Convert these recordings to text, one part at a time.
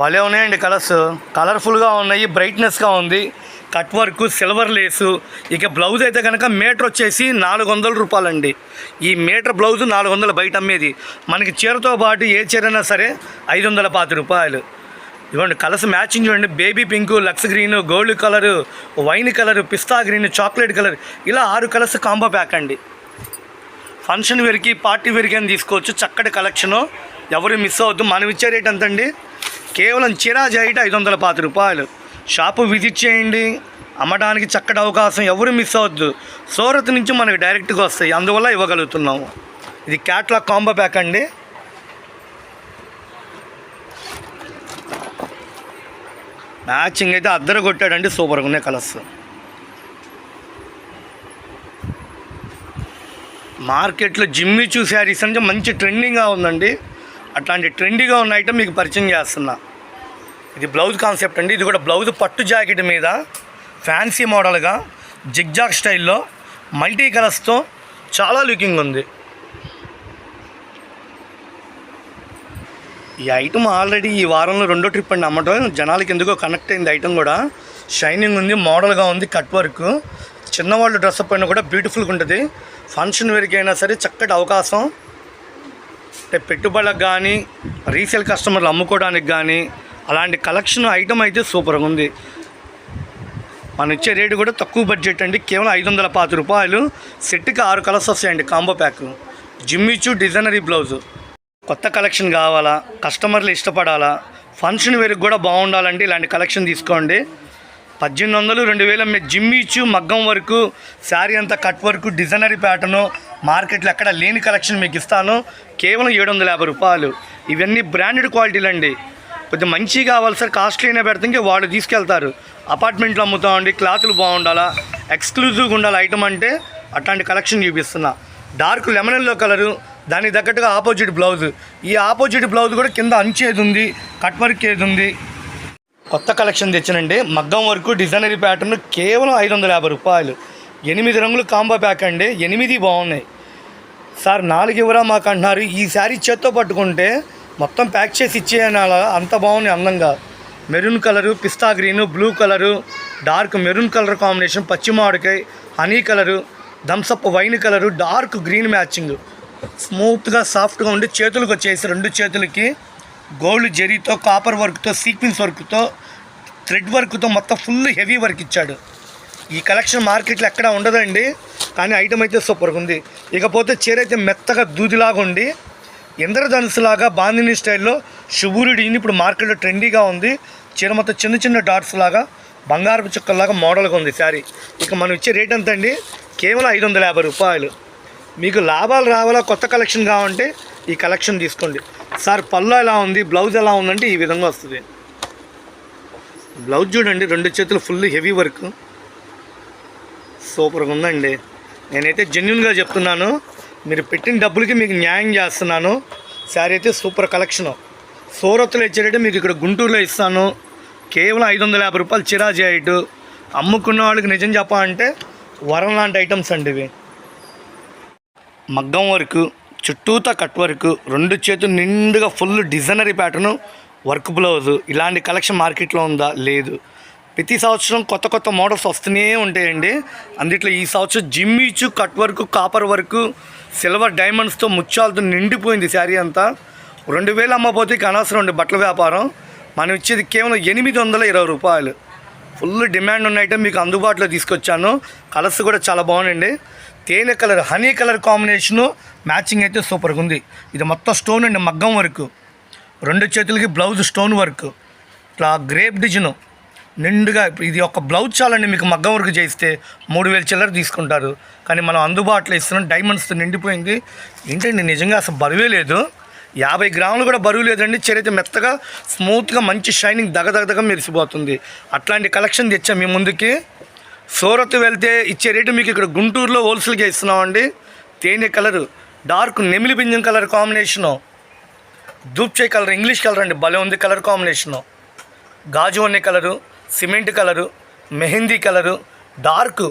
భలే ఉన్నాయండి కలర్స్. కలర్ఫుల్గా ఉన్నాయి బ్రైట్నెస్గా ఉంది. Cut work silver lace. ఇక బ్లౌజ్ అయితే కనుక మీటర్ వచ్చేసి నాలుగు వందల రూపాయలండి. ఈ మీటర్ బ్లౌజ్ నాలుగు వందలు బయట అమ్మేది. మనకి చీరతో పాటు ఏ చీర అయినా సరే ఐదు వందల పాతి రూపాయలు. ఇవ్వండి కలర్స్ మ్యాచింగ్ చూడండి. Baby pink lux green gold colour wine colour pista green chocolate colour. ఇలా ఆరు కలర్స్ కాంబో ప్యాక్ అండి ఫంక్షన్ వేర్కి పార్టీ వేర్కి అని తీసుకోవచ్చు. చక్కటి కలెక్షను ఎవరు మిస్ అవద్దు మనం ఇచ్చే రేట్ ఎంత అండి కేవలం చీరా జాయిట్ ఐదు వందల పాతి రూపాయలు. షాపు విజిట్ చేయండి అమ్మడానికి చక్కటి అవకాశం ఎవరు మిస్ అవ్వద్దు. సూరత్ నుంచి మనకి డైరెక్ట్గా వస్తాయి. అందువల్ల ఇవ్వగలుగుతున్నాము. ఇది క్యాట్లాగ్ కాంబో ప్యాక్ అండి. మ్యాచింగ్ అయితే అద్దరు కొట్టాడండి. సూపర్గా ఉన్నాయి కలర్స్. మార్కెట్లో జిమ్మిచూ శారీస్ అంటే మంచి ట్రెండింగ్గా ఉందండి. అట్లాంటి ట్రెండీగా ఉన్న ఐటమ్ మీకు పరిచయం చేస్తున్నా. ఇది బ్లౌజ్ కాన్సెప్ట్ అండి. ఇది కూడా బ్లౌజ్ పట్టు జాకెట్ మీద ఫ్యాన్సీ మోడల్గా జిగ్జాగ్ స్టైల్లో మల్టీ కలర్స్తో చాలా లుకింగ్ ఉంది. ఈ ఐటమ్ ఆల్రెడీ ఈ వారంలో రెండో ట్రిప్ అండి. అమ్మటం జనాలకి ఎందుకో కనెక్ట్ అయింది ఐటమ్ కూడా. షైనింగ్ ఉంది మోడల్గా ఉంది కట్ వర్క్ చిన్నవాళ్ళు డ్రెస్ అయినా కూడా బ్యూటిఫుల్గా ఉంటుంది. ఫంక్షన్ వేరికి అయినా సరే చక్కటి అవకాశం. అంటే పెట్టుబడులకు కానీ రీసేల్ కస్టమర్లు అమ్ముకోవడానికి కానీ అలాంటి కలెక్షన్ ఐటమ్ అయితే సూపర్గా ఉంది. మనం ఇచ్చే రేటు కూడా తక్కువ బడ్జెట్ అండి. కేవలం ఐదు వందల పాతి రూపాయలు. సెట్కి ఆరు కలర్స్ వస్తాయండి కాంబో ప్యాక్. జిమ్మిచ్చు డిజైనరీ బ్లౌజు. కొత్త కలెక్షన్ కావాలా? కస్టమర్లు ఇష్టపడాలా? ఫంక్షన్ వేరుకు కూడా బాగుండాలంటే ఇలాంటి కలెక్షన్ తీసుకోండి. పద్దెనిమిది వందలు రెండు వేల జిమ్మిచ్చు జిమ్ ఇచ్చు మగ్గం వరకు శారీ అంతా కట్ వరకు డిజైనరీ ప్యాటర్ను మార్కెట్లో ఎక్కడ లేని కలెక్షన్ మీకు ఇస్తాను. కేవలం ఏడు వందల యాభై రూపాయలు. ఇవన్నీ బ్రాండెడ్ క్వాలిటీలు అండి కొద్దిగా మంచిగా కావాలి సార్ కాస్ట్లీనే పెడితే ఇంకా వాళ్ళు తీసుకెళ్తారు. అపార్ట్మెంట్లో అమ్ముతామండి క్లాతులు బాగుండాలా. ఎక్స్క్లూజివ్గా ఉండాలి ఐటమ్ అంటే అట్లాంటి కలెక్షన్ చూపిస్తున్నా. డార్క్ లెమన్ ఎల్లో కలరు దానికి తగ్గట్టుగా ఆపోజిట్ బ్లౌజ్ ఈ ఆపోజిట్ బ్లౌజ్ కూడా కింద అంచేది ఉంది కట్ వర్క్ ఏది ఉంది కొత్త కలెక్షన్ తెచ్చినండి. మగ్గం వరకు డిజైనరీ ప్యాటర్న్ కేవలం ఐదు వందల యాభై రూపాయలు. ఎనిమిది రంగులు కాంబో ప్యాక్ అండి. ఎనిమిది బాగున్నాయి. సార్ నాలుగు ఇవ్వరా మాకు అంటున్నారు. ఈ శారీ చేత్తో పట్టుకుంటే మొత్తం ప్యాక్ చేసి ఇచ్చేయని అలా అంత బాగుంది అందంగా. Maroon colour pista green blue colour dark maroon colour combination పచ్చి మామిడికాయ honey colour Thums Up wine colour dark green matching. స్మూత్గా సాఫ్ట్గా ఉండి చేతులకు వచ్చేసి రెండు చేతులకి గోల్డ్ జరీతో కాపర్ వర్క్తో సీక్వెన్స్ వర్క్తో థ్రెడ్ వర్క్తో మొత్తం ఫుల్ హెవీ వర్క్ ఇచ్చాడు. ఈ కలెక్షన్ మార్కెట్లో ఎక్కడ ఉండదండి కానీ ఐటమ్ అయితే సూపర్గా ఉంది. ఇకపోతే చీర అయితే మెత్తగా దూదిలాగా ఉండి ఇంద్రధనుసులాగా బాందిని స్టైల్లో శుభూరుడిని ఇప్పుడు మార్కెట్లో ట్రెండీగా ఉంది. చీర మొత్తం చిన్న చిన్న డాట్స్ లాగా బంగారపు చుక్కల్లాగా మోడల్గా ఉంది శారీ. ఇక మనం ఇచ్చే రేట్ ఎంత అండి కేవలం ఐదు వందల యాభై రూపాయలు. మీకు లాభాలు రావాలా కొత్త కలెక్షన్ కావాలంటే ఈ కలెక్షన్ తీసుకోండి. సార్ పళ్ళు ఎలా ఉంది? బ్లౌజ్ ఎలా ఉందంటే ఈ విధంగా వస్తుంది. బ్లౌజ్ చూడండి రెండు చేతులు ఫుల్ హెవీ వర్క్ సూపర్గా ఉందండి. నేనైతే జెన్యున్గా చెప్తున్నాను మీరు పెట్టిన డబ్బులకి మీకు న్యాయం చేస్తున్నాను. శారీ అయితే సూపర్ కలెక్షను సూరత్లో ఇచ్చేటట్టు మీకు ఇక్కడ గుంటూరులో ఇస్తాను. కేవలం ఐదు వందల యాభై రూపాయలు చిరాజీ ఐటు అమ్ముకున్న వాళ్ళకి నిజం చెప్పాలంటే వరం లాంటి ఐటమ్స్ అండి ఇవి. మగ్గం వర్క్ చుట్టూతా కట్ వర్క్ రెండు చేతులు నిండుగా full designery pattern work blouse. ఇలాంటి కలెక్షన్ మార్కెట్లో ఉందా? లేదు. ప్రతి సంవత్సరం కొత్త కొత్త మోడల్స్ వస్తూనే ఉంటాయండి. అందుట్లో ఈ సంవత్సరం జిమ్ ఇచ్చు cut work copper work silver డైమండ్స్తో ముత్యాలతో నిండిపోయింది శారీ అంతా. రెండు వేలు అమ్మపోతే ఇక అనవసరం అండి బట్టల వ్యాపారం. మనం ఇచ్చేది కేవలం ఎనిమిది వందల ఇరవై రూపాయలు. ఫుల్ డిమాండ్ ఉన్న ఐటమ్ మీకు అందుబాటులో తీసుకొచ్చాను. కలర్స్ కూడా చాలా బాగుందండి తేనె colour honey colour combination matching అయితే సూపర్గా ఉంది. ఇది మొత్తం స్టోన్ అండి మగ్గం వర్క్. రెండు చేతులకి బ్లౌజ్ స్టోన్ వర్క్. ఇట్లా గ్రేప్ డిజైన్. నిండుగా ఇది ఒక బ్లౌజ్ చాలండి మీకు మగ్గం వర్క్ చేస్తే మూడు వేలు చిల్లర తీసుకుంటారు. కానీ మనం అందుబాటులో ఇస్తున్నాం. డైమండ్స్తో నిండిపోయింది. ఏంటండి నిజంగా అసలు బరువే లేదు. యాభై గ్రాములు కూడా బరువు లేదండి. చరిత్ర మెత్తగా స్మూత్గా మంచి షైనింగ్ దగదగదగ మెరిసిపోతుంది. అట్లాంటి కలెక్షన్ తెచ్చాం మీ ముందుకి. సూరత్ వెళ్తే ఇచ్చే రేటు మీకు ఇక్కడ గుంటూరులో హోల్సేల్గా ఇస్తున్నామండి. తేనె కలరు డార్క్ నెమిలి పింజం కలర్ కాంబినేషను. దూప్చే కలర్ ఇంగ్లీష్ కలర్ అండి భలే ఉంది కలర్ కాంబినేషను. గాజు అనే colour cement colour mehndi colour dark.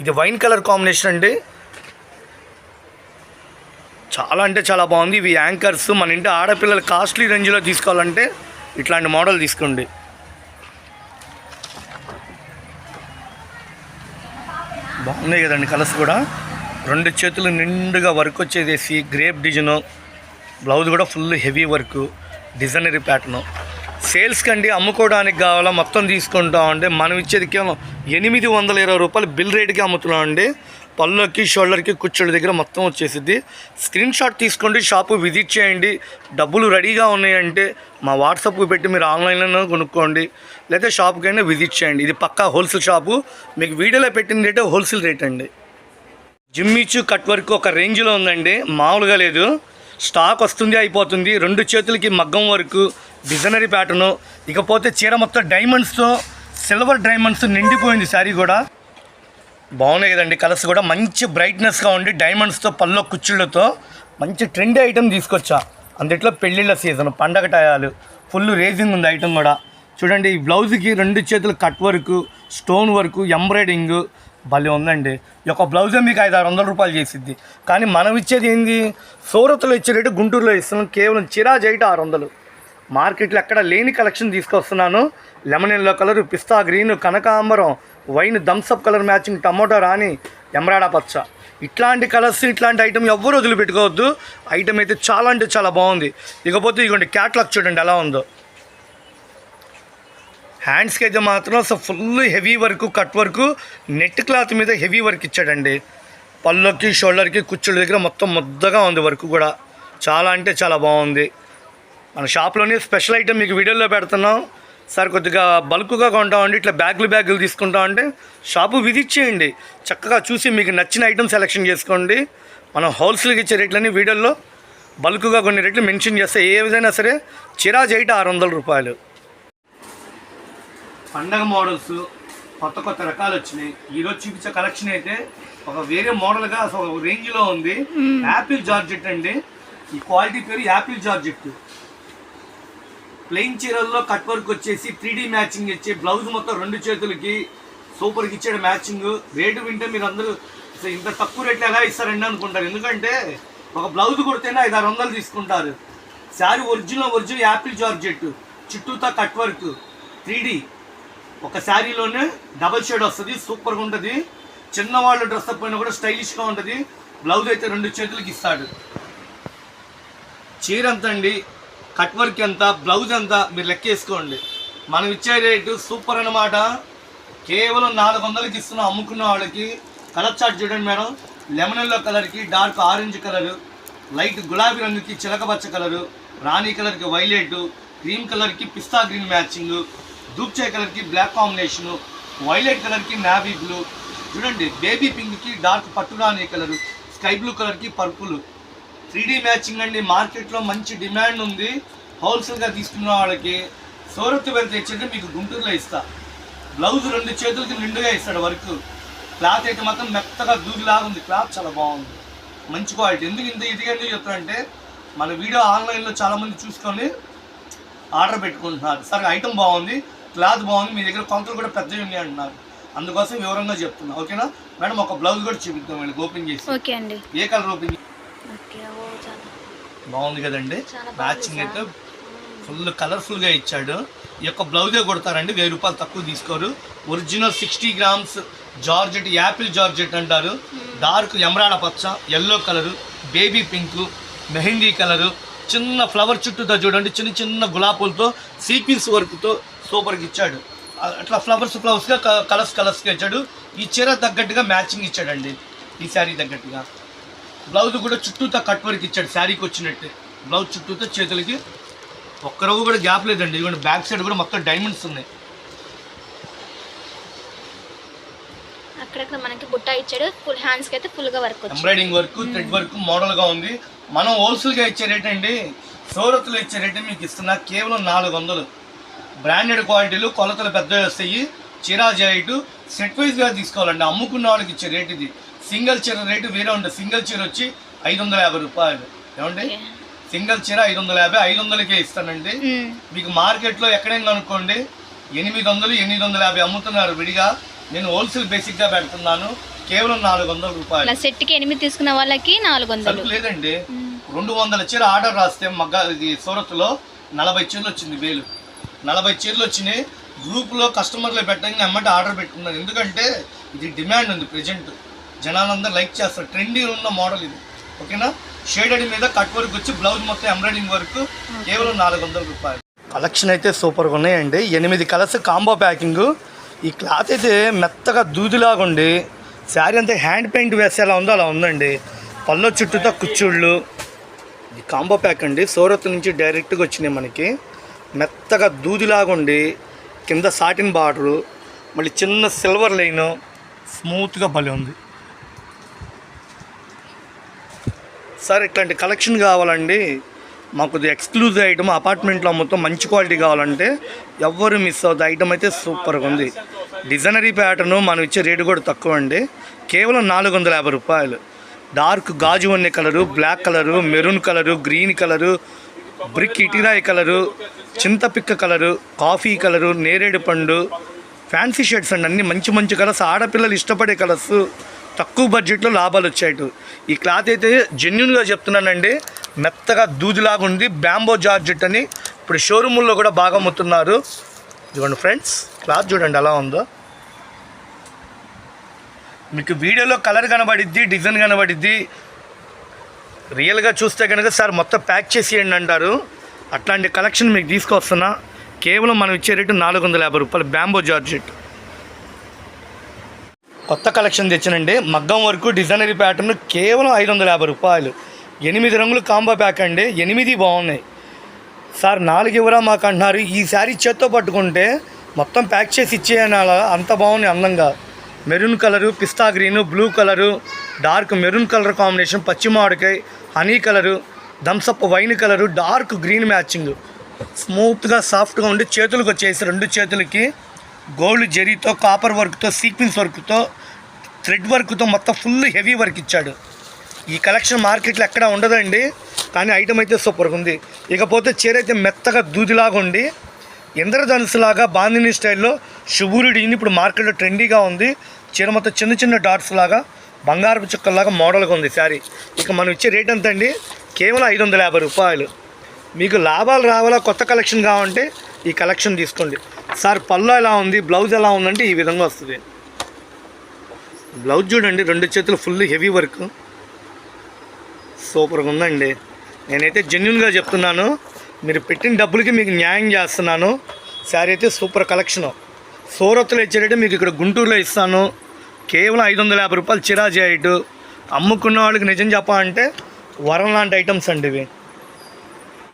ఇది వైన్ కలర్ కాంబినేషన్ అండి. చాలా అంటే చాలా బాగుంది. ఇవి యాంకర్స్ మన ఇంటి ఆడపిల్లలు కాస్ట్లీ రేంజ్లో తీసుకోవాలంటే ఇట్లాంటి మోడల్ తీసుకోండి. బాగున్నాయి కదండి కలర్స్ కూడా. రెండు చేతులు నిండుగా వర్క్ వచ్చేసేసి గ్రేప్ డిజైను బ్లౌజ్ కూడా full heavy work designery pattern. సేల్స్కి అండి అమ్ముకోవడానికి కావాలా మొత్తం తీసుకుంటామండి. మనం ఇచ్చేది కేవలం ఎనిమిది వందల ఇరవై రూపాయలు బిల్ రేట్కి అమ్ముతున్నామండి. పళ్ళకి షోల్డర్కి కుచ్చుల దగ్గర మొత్తం వచ్చేసిద్ది. స్క్రీన్ షాట్ తీసుకోండి షాపు విజిట్ చేయండి. డబ్బులు రెడీగా ఉన్నాయంటే మా వాట్సాప్కి పెట్టి మీరు ఆన్లైన్లో కొనుక్కోండి. లేదా షాప్కైనా విజిట్ చేయండి. ఇది పక్కా హోల్సేల్ షాపు. మీకు వీడియోలో పెట్టిన రేటే హోల్సేల్ రేట్ అండి. జిమ్మిచ్చు కట్ వర్క్ ఒక రేంజ్లో ఉందండి. మామూలుగా లేదు. స్టాక్ వస్తుంది అయిపోతుంది. రెండు చేతులకి మగ్గం వర్క్ డిజైనరీ ప్యాటర్ను. ఇకపోతే చీర మొత్తం డైమండ్స్తో సిల్వర్ డైమండ్స్ నిండిపోయింది శారీ కూడా. బాగున్నాయి కదండి కలర్స్ కూడా. మంచి బ్రైట్నెస్గా ఉండి డైమండ్స్తో పల్లో కుచ్చుళ్ళతో మంచి ట్రెండీ ఐటెం తీసుకొచ్చా. అందుట్లో పెళ్ళిళ్ళ సీజన్ పండగ టయాలు ఫుల్ రేజింగ్ ఉంది ఐటెం కూడా. చూడండి ఈ బ్లౌజ్కి రెండు చేతులు cut work stone work embroidering భలే ఉందండి. ఈ యొక్క బ్లౌజే మీకు ఐదు ఆరు వందల రూపాయలు చేసిద్ది. కానీ మనం ఇచ్చేది ఏంది? సూరత్లో ఇచ్చే రేటు గుంటూరులో ఇస్తున్నాం. కేవలం చిరాజ్ అయితే ఆరు వందలు. మార్కెట్లో ఎక్కడ లేని కలెక్షన్ తీసుకొస్తున్నాను. Lemon yellow colour pista green కనకాంబరం wine Thums Up colour matching tomato రాని ఎమరాడా పచ్చ. ఇట్లాంటి కలర్స్ ఇట్లాంటి ఐటమ్ ఎవ్వరు వదిలిపెట్టుకోవద్దు. ఐటమ్ అయితే చాలా అంటే చాలా బాగుంది. ఇకపోతే ఇదిగోండి క్యాట్లాగ్ చూడండి ఎలా ఉందో. హ్యాండ్స్కి అయితే మాత్రం అసలు full heavy work cut work net cloth మీద హెవీ వర్క్ ఇచ్చాడండి. పళ్ళకి షోల్డర్కి కుచ్చుల దగ్గర మొత్తం ముద్దగా ఉంది వర్క్ కూడా. చాలా అంటే చాలా బాగుంది. మన షాప్లోనే స్పెషల్ ఐటమ్ మీకు వీడియోలో పెడుతున్నాం. సార్ కొద్దిగా బల్క్గా కొంటామండి ఇట్లా బ్యాగులు బ్యాగులు తీసుకుంటామంటే షాపు విజిట్ చేయండి చక్కగా చూసి మీకు నచ్చిన ఐటమ్ సెలెక్షన్ చేసుకోండి. మనం హోల్సేల్కి ఇచ్చే రేట్లని వీడియోలో బల్క్గా కొన్ని రేట్లు మెన్షన్ చేస్తే ఏ విధంగా సరే చిరాజ్ అయితే ఆరు వందల రూపాయలు. పండగ మోడల్స్ కొత్త కొత్త రకాలు వచ్చినాయి. ఈరోజు చూపించే కలెక్షన్ అయితే ఒక వేరే మోడల్గా అసలు ఒక రేంజ్లో ఉంది. యాపిల్ జార్జెట్ అండి. ఈ క్వాలిటీ పేరు యాపిల్ జార్జెట్. ప్లెయిన్ చీరల్లో కట్ వర్క్ వచ్చేసి త్రీ మ్యాచింగ్ ఇచ్చి బ్లౌజ్ మొత్తం రెండు చేతులకి సూపర్కి ఇచ్చాడు మ్యాచింగ్. రేటు వింటే మీరు అందరూ ఇంత తక్కువ రేట్లు ఎలా ఇస్తారండి అనుకుంటారు. ఎందుకంటే ఒక బ్లౌజ్ కుడితేనే ఐదు ఆరు వందలు తీసుకుంటారు. Sari original original apple georgette చుట్టూతా కట్ వర్క్ త్రీ ఒక శారీలోనే డబల్ షేడ్ వస్తుంది సూపర్గా ఉంటుంది. చిన్నవాళ్ళు డ్రెస్ అప్ అయినా కూడా స్టైలిష్గా ఉంటుంది. బ్లౌజ్ అయితే రెండు చేతులకి ఇస్తాడు. చీర ఎంత అండి కట్ వర్క్ ఎంత బ్లౌజ్ ఎంత మీరు లెక్కేసుకోండి మనం ఇచ్చే రేటు సూపర్ అన్నమాట. కేవలం నాలుగు వందలకి ఇస్తున్నాం అమ్ముకున్న వాళ్ళకి కలర్ చార్ట్ చూడండి మేడం. లెమన్ ఎల్లో కలర్కి డార్క్ ఆరెంజ్ కలరు లైట్ గులాబీ రంగుకి చిలకపచ్చ కలరు రాణి కలర్కి వైలెట్ క్రీమ్ కలర్కి పిస్తా గ్రీన్ మ్యాచింగ్ దూప్చే కలర్కి బ్లాక్ కాంబినేషను వైలెట్ కలర్కి నావీ బ్లూ. చూడండి బేబీ పింక్కి డార్క్ పట్టు రాణి కలరు స్కై బ్లూ కలర్కి పర్పుల్. త్రీ మ్యాచింగ్ అండి. మార్కెట్లో మంచి డిమాండ్ ఉంది. హోల్సేల్గా తీసుకున్న వాళ్ళకి సూరత్ వెళ్తే ఇచ్చేది మీకు గుంటూరులో ఇస్తా. బ్లౌజ్ రెండు చేతులకి నిండుగా ఇస్తాడు వర్క్. క్లాత్ అయితే మాత్రం మెత్తగా దూదిలాగా ఉంది. క్లాత్ చాలా బాగుంది. మంచి క్వాలిటీ. ఎందుకు ఇంత ఇదిగా ఎందుకు చెప్తానంటే మన వీడియో ఆన్లైన్లో చాలామంది చూసుకొని ఆర్డర్ పెట్టుకుంటున్నారు. సరే ఐటమ్ బాగుంది. క్లాత్ బాగుంది. మీ దగ్గర కొలతలు కూడా పెద్దవి ఉన్నాయి అంటున్నారు. అందుకోసం వివరంగా చెప్తున్నా. ఓకేనా? మేడం ఒక బ్లౌజ్ కూడా చూపిద్దాం వీళ్ళకి ఓపెన్ చేసి. ఓకే అండి. ఏ కలర్ ఓపెన్ ఓకే బాగుంది కదండి. మ్యాచింగ్ అయితే. ఫుల్ కలర్ఫుల్గా ఇచ్చాడు. ఈ యొక్క బ్లౌజే కొడతారండి. వెయ్యి రూపాయలు తక్కువ తీసుకోరు. Original sixty grams georgette apple georgette అంటారు. డార్క్ ఎమరాడ పచ్చ yellow colour baby pink mehndi colour చిన్న ఫ్లవర్ చుట్టూతో చూడండి. చిన్న చిన్న గులాబీలతో సీక్వెన్స్ వర్క్తో సూపర్గా ఇచ్చాడు. అట్లా ఫ్లవర్స్ ఫ్లవర్స్గా కలర్స్ కలర్స్గా ఇచ్చాడు. ఈ చీర తగ్గట్టుగా మ్యాచింగ్ ఇచ్చాడండి. ఈ శారీ తగ్గట్టుగా. బ్లౌజ్ కూడా చుట్టూతో కట్ వర్క్ ఇచ్చాడు శారీకి వచ్చినట్టు. బ్లౌజ్ చుట్టూతో చేతులకి ఒక్క రోజు కూడా గ్యాప్ లేదండి. ఇదిగోండి బ్యాక్ సైడ్ కూడా మొత్తం డైమండ్స్ ఉన్నాయి. అక్కడక్కడ మనకి బుట్ట ఇచ్చాడు. ఫుల్ హ్యాండ్స్కి అయితే ఫుల్గా వర్క్ వచ్చింది ఎంబ్రాయిడింగ్ వర్క్ థ్రెడ్ వర్క్ మోడల్గా ఉంది. మనం హోల్సేల్గా ఇచ్చే రేట్ అండి సూరత్లో ఇచ్చే రేట్ మీకు ఇస్తున్నా. కేవలం నాలుగు వందలు. బ్రాండెడ్ క్వాలిటీలు కొలతలు పెద్దవి వస్తాయి. చీరా జాయిట్ సెట్ వైజ్గా తీసుకోవాలండి. అమ్ముకున్న వాళ్ళకి ఇచ్చే రేట్ ఇది. సింగిల్ చీర రేటు వేరే ఉంటుంది సింగిల్ చీర వచ్చి ఐదు వందల యాభై రూపాయలు. ఏమండి. సింగిల్ చీర ఐదు వందల యాభై ఐదు వందలకే ఇస్తానండి. మీకు మార్కెట్లో ఎక్కడైనా అనుకోండి ఎనిమిది వందలు ఎనిమిది వందల యాభై అమ్ముతున్నారు విడిగా. నేను హోల్సేల్ బేసిక్గా పెడుతున్నాను. కేవలం నాలుగు వందల రూపాయలు సెట్కి ఎనిమిది తీసుకున్న వాళ్ళకి నాలుగు వందలు లేదండి. రెండు వందల చీర ఆర్డర్ రాస్తే మగ్గ ఇది సూరత్లో నలభై చీరలు వచ్చింది వేలు నలభై చీరలు వచ్చినాయి. గ్రూప్లో కస్టమర్లు పెట్టండి అమ్మటి ఆర్డర్ పెట్టుకున్నాను ఎందుకంటే ఇది డిమాండ్ ఉంది ప్రజెంట్. జనాలందరూ లైక్ చేస్తారు. ట్రెండీ ఉన్న మోడల్ ఇది. ఓకేనా? షేడెడ్ మీద కట్ వర్క్ వచ్చి బ్లౌజ్ మొత్తం ఎంబ్రాయిడింగ్ వర్క్ కేవలం నాలుగు వందల రూపాయలు. కలెక్షన్ అయితే సూపర్గా ఉన్నాయండి. ఎనిమిది కలర్స్ కాంబో ప్యాకింగ్. ఈ క్లాత్ అయితే మెత్తగా దూదిలాగా ఉండి శారీ అంతా హ్యాండ్ పెయింట్ వేసేలా ఉందో అలా ఉందండి. పళ్ళ చుట్టూతో కుచ్చుళ్ళు. ఇది కాంబో ప్యాక్ అండి. సూరత్ నుంచి డైరెక్ట్గా వచ్చినాయి మనకి. మెత్తగా దూదిలాగా ఉండి కింద సాటిన్ బార్డరు మళ్ళీ చిన్న సిల్వర్ లైను స్మూత్గా భలే ఉంది. సార్ ఇట్లాంటి కలెక్షన్ కావాలండి. మాకు ఎక్స్క్లూజివ్ ఐటమ్ అపార్ట్మెంట్లో మొత్తం మంచి క్వాలిటీ కావాలంటే ఎవ్వరు మిస్ అవుతుంది ఐటమ్ అయితే సూపర్గా ఉంది. డిజైనరీ ప్యాటర్న్ మనం ఇచ్చే రేటు కూడా తక్కువ అండి. కేవలం నాలుగు వందల యాభై రూపాయలు. డార్క్ గాజు వన్నె colour black colour maroon colour green colour brick ఇటిరాయి colour చింతపిక్క కలరు కాఫీ కలరు నేరేడు పండు ఫ్యాన్సీ షర్ట్స్ అండి. అన్ని మంచి మంచి కలర్స్ ఆడపిల్లలు ఇష్టపడే కలర్స్ తక్కువ బడ్జెట్లో లాభాలు వచ్చాయి ఈ క్లాత్ అయితే జెన్యున్గా చెప్తున్నానండి. మెత్తగా దూదిలాగా ఉంది. బ్యాంబో జార్జెట్ అని ఇప్పుడు షోరూముల్లో కూడా బాగా అమ్ముతున్నారు. చూడండి ఫ్రెండ్స్ క్లాత్ చూడండి ఎలా ఉందో. మీకు వీడియోలో కలర్ కనబడిద్ది డిజైన్ కనబడిద్ది. రియల్గా చూస్తే కనుక సార్ మొత్తం ప్యాక్ చేసేయండి అంటారు. అట్లాంటి కలెక్షన్ మీకు తీసుకొస్తున్నా. కేవలం మనం ఇచ్చే రేటు నాలుగు వందల యాభై రూపాయలు బ్యాంబో జార్జెట్. కొత్త కలెక్షన్ తెచ్చినండి. మగ్గం వరకు డిజైనరీ ప్యాటర్న్ కేవలం ఐదు వందల యాభై రూపాయలు. ఎనిమిది రంగులు కాంబో ప్యాక్ అండి. ఎనిమిది బాగున్నాయి. సార్ నాలుగు ఇవ్వరా మాకు అంటున్నారు. ఈ శారీ చేత్తో పట్టుకుంటే మొత్తం ప్యాక్ చేసి ఇచ్చేయని అలా అంత బాగుంది అందంగా. Maroon colour pista green blue colour dark maroon colour combination పచ్చి మామిడికాయ honey colour Thums Up wine colour dark green matching. స్మూత్గా సాఫ్ట్గా ఉండి చేతులకు వచ్చేసి రెండు చేతులకి గోల్డ్ జరీతో కాపర్ వర్క్తో సీక్వెన్స్ వర్క్తో థ్రెడ్ వర్క్తో మొత్తం ఫుల్ హెవీ వర్క్ ఇచ్చాడు. ఈ కలెక్షన్ మార్కెట్లో ఎక్కడ ఉండదండి కానీ ఐటమ్ అయితే సూపర్గా ఉంది. ఇకపోతే చీర అయితే మెత్తగా దూదిలాగా ఉండి ఇంద్రధనుసులాగా బాందిని స్టైల్లో శుభూరుడిని ఇప్పుడు మార్కెట్లో ట్రెండీగా ఉంది. చీర మొత్తం చిన్న చిన్న డాట్స్ లాగా బంగారపు చుక్కల్లాగా మోడల్గా ఉంది శారీ. ఇక మనం ఇచ్చే రేట్ ఎంత అండి కేవలం ఐదు వందల యాభై రూపాయలు. మీకు లాభాలు రావాలా కొత్త కలెక్షన్ కావాలంటే ఈ కలెక్షన్ తీసుకోండి. సార్ పళ్ళు ఎలా ఉంది బ్లౌజ్ ఎలా ఉందంటే ఈ విధంగా వస్తుంది. బ్లౌజ్ చూడండి రెండు చేతులు ఫుల్ హెవీ వర్క్. సూపర్గా ఉందండి. నేనైతే జెన్యున్గా చెప్తున్నాను. మీరు పెట్టిన డబ్బులకి మీకు న్యాయం చేస్తున్నాను. శారీ అయితే సూపర్ కలెక్షను. సూరత్లో ఇచ్చేటట్టు మీకు ఇక్కడ గుంటూరులో ఇస్తాను. కేవలం ఐదు వందల యాభై రూపాయలు చిరా చేయటు అమ్ముకున్న వాళ్ళకి నిజం చెప్పాలంటే వరం లాంటి ఐటమ్స్ అండి ఇవి.